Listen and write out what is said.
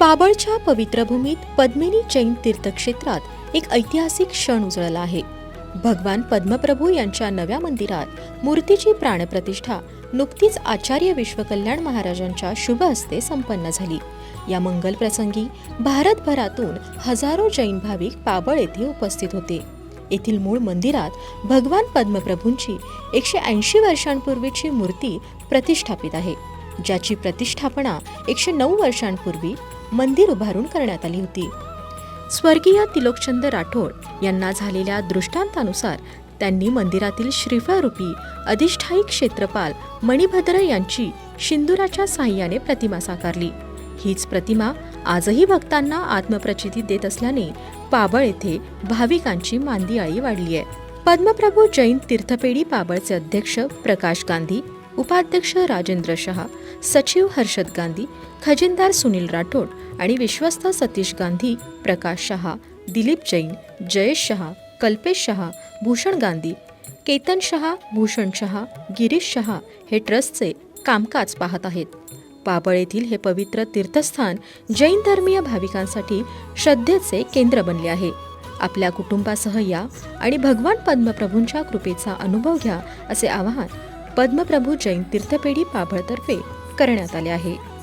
पाबळच्या पवित्र भूमीत पद्मिनी जैन तीर्थक्षेत्रात एक ऐतिहासिक क्षण उजळला आहे. भगवान पद्मप्रभू यांच्या नव्या मंदिरात मूर्तीची प्राणप्रतिष्ठा नुकतीच आचार्य विश्वकल्याण महाराजांच्या शुभ हस्ते संपन्न झाली. या मंगल प्रसंगी भारतभरातून हजारो जैन भाविक पाबळ येथे उपस्थित होते. येथील मूळ मंदिरात भगवान पद्मप्रभूंची एकशे ऐंशी वर्षांपूर्वीची मूर्ती प्रतिष्ठापित आहे. ज्याची प्रतिष्ठापना एकशे नऊ वर्षांपूर्वी मंदिर उभारून करण्यात आली होती. स्वर्गीय तिलोकचंद राठोड यांना झालेल्या दृष्टांतानुसार त्यांनी मंदिरातील श्रीफळरूपी अधिष्ठायी क्षेत्रपाल मणिभद्र यांची शिंदुराच्या साह्याने प्रतिमा साकारली. हीच प्रतिमा आजही भक्तांना आत्मप्रचिती देत असल्याने पाबळ येथे भाविकांची मांदियाळी वाढली आहे पद्मप्रभू जैन तीर्थपेढी पाबळचे अध्यक्ष प्रकाश गांधी उपाध्यक्ष राजेंद्र शहा सचिव हर्षद गांधी खजिनदार सुनील राठोड आणि विश्वस्त सतीश गांधी प्रकाश शहा दिलीप जैन जयेश शहा कल्पेश शहा भूषण गांधी केतन शहा भूषण शहा गिरीश शहा हे ट्रस्टचे कामकाज पाहत आहेत. पाबळ येथील हे पवित्र तीर्थस्थान जैन धर्मीय भाविकांसाठी श्रद्धेचे केंद्र बनले आहे. आपल्या कुटुंबासह या आणि भगवान पद्मप्रभूंच्या कृपेचा अनुभव घ्या असे आवाहन पद्मप्रभू जैन तीर्थपेढी पाभळतर्फे करण्यात आले आहे.